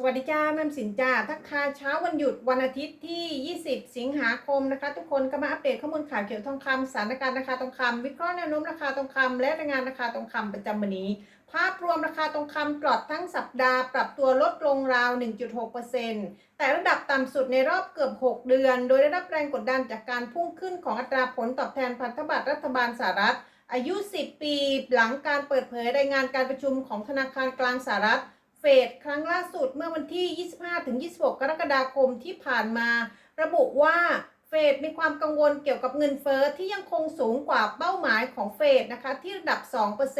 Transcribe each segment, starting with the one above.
สวัสดีจ้าแม่สินจ้าทักทายเช้าวันหยุดวันอาทิตย์ที่ 20 สิงหาคมนะคะ ทุกคนก็มาอัปเดตข้อมูลข่าวเกี่ยวกับทองคำสถานการณ์ราคาทองคำวิเคราะห์แนวโน้มราคาทองคำและรายงานราคาทองคำประจำวันนี้ ภาพรวมราคาทองคำตลอดทั้งสัปดาห์ปรับตัวลดลงราว 1.6%แต่ระดับต่ำสุดในรอบเกือบ 6 เดือน โดยได้รับแรงกดดันจากการพุ่งขึ้นของอัตราผลตอบแทนพันธบัตรรัฐบาลสหรัฐ อายุ 10 ปี หลังการเปิดเผยรายงานการประชุมของธนาคารกลางสหรัฐ เฟดครั้งล่าสุดเมื่อวันที่ 25-26 กรกฎาคมที่ผ่านมา ระบุว่าเฟดมีความกังวลเกี่ยวกับเงินเฟอ้อที่ยังคงสูงกว่าเป้าหมายของเฟดนะคะที่ระดับ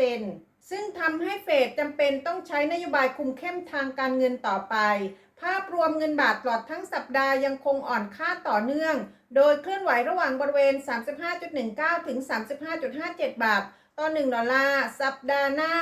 2%ซึ่งทำให้เฟดจำเป็นต้องใช้นโยบายคุมเข้มทางการเงินต่อไป ภาพรวมเงินบาทตลอดทั้งสัปดาห์ยังคงอ่อนค่าต่อเนื่อง โดยเคลื่อนไหวระหว่างบริเวณ 35.19 ถึง 35.57 บาท ต่อ1ดอลลาร์สัปดาห์หน้า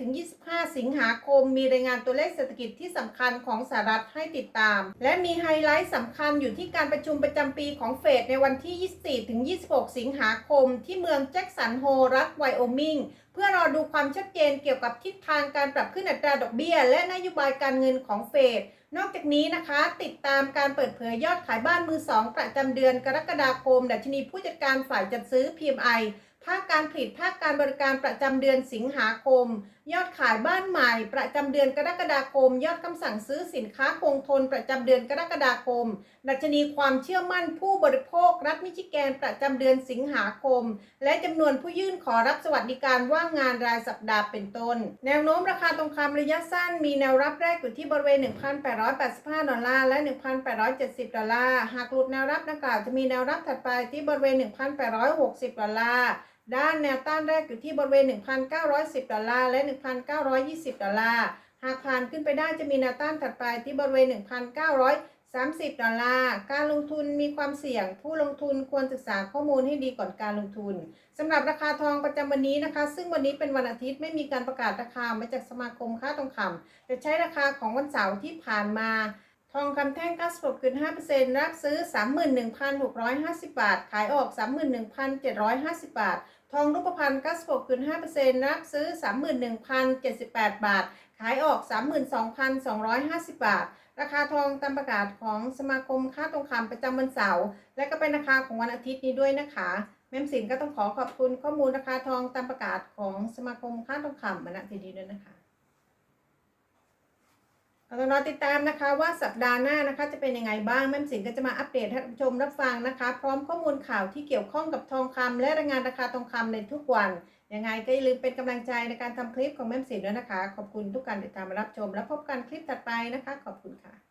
21-25 สิงหาคม มีรายงานตัวเลขเศรษฐกิจที่สำคัญของสหรัฐให้ติดตาม และมีไฮไลท์สำคัญอยู่ที่การประชุมประจำปีของเฟดในวันที่ 24-26 สิงหาคม ที่เมืองแจ็กสันโฮรัฐไวโอมิงเพื่อรอดูความชัดเจนเกี่ยวกับทิศทางการปรับขึ้นอัตราดอกเบี้ย และนโยบายการเงินของเฟดนอกจากนี้นะคะ ติดตามการเปิดเผยยอดขายบ้านมือสองประจำเดือนกรกฎาคม ดัชนีผู้จัดการฝ่ายจัดซื้อ PMI ภาคการผลิตภาคการบริการประจำเดือนสิงหาคม ยอดขายบ้านใหม่ ประจำเดือนกรกฎาคม ยอดคำสั่งซื้อสินค้าคงทน ประจำเดือนกรกฎาคม ดัชนีความเชื่อมั่นผู้บริโภค รัฐมิชิแกนประจำเดือนสิงหาคม และจำนวนผู้ยื่นขอรับสวัสดิการว่างงานรายสัปดาห์เป็นต้น แนวโน้มราคาทองคำระยะสั้น มีแนวรับแรกอยู่ที่บริเวณ 1,885 ดอลลาร์และ 1,870 ดอลลาร์ หากหลุดแนวรับดังกล่าวจะมีแนวรับถัดไปที่บริเวณ 1,860 ดอลลาร์ ด้านแนวต้านแรกอยู่ที่บริเวณ 1,910 ดอลลาร์ และ 1,920 ดอลลาร์ หากผ่านขึ้นไปได้จะมีแนวต้านถัดไปที่บริเวณ 1,930 ดอลลาร์ การลงทุนมีความเสี่ยง ผู้ลงทุนควรศึกษาข้อมูลให้ดีก่อนการลงทุนสำหรับราคาทองประจำวันนี้นะคะ ซึ่งวันนี้เป็นวันอาทิตย์ไม่มีการประกาศราคามาจากสมาคมค้าทองคำจะใช้ราคาของวันเสาร์ที่ผ่านมา ทองคำแท่ง 96ขึ้น5%รับซื้อ 31,650 บาท ขายออก 31,750 บาท ทองรูปพรรณ96ขึ้น5%รับซื้อ 31,078 บาท ขายออก 32,250 บาท ราคาทองตามประกาศของสมาคมค้าทองคำประจำวันเสาร์ และก็เป็นราคาของวันอาทิตย์นี้ด้วยนะคะ แม่มสินก็ต้องขอขอบคุณข้อมูลราคาทองตามประกาศของสมาคมค้าทองคำมาณทีนี้ด้วยนะคะ เราต้องรอติดตามนะคะว่าสัปดาห์หน้านะคะจะเป็นยังไงบ้างแม่สินก็จะมาอัปเดตให้ท่านผู้ชมรับฟังนะคะ พร้อมข้อมูลข่าวที่เกี่ยวข้องกับทองคำและรายงานราคาทองคำในทุกวันยังไงก็อย่าลืมเป็นกำลังใจในการทำคลิปของแม่สินด้วยนะคะ ขอบคุณทุกการติดตามรับชม แล้วพบกันคลิปถัดไปนะคะ ขอบคุณค่ะ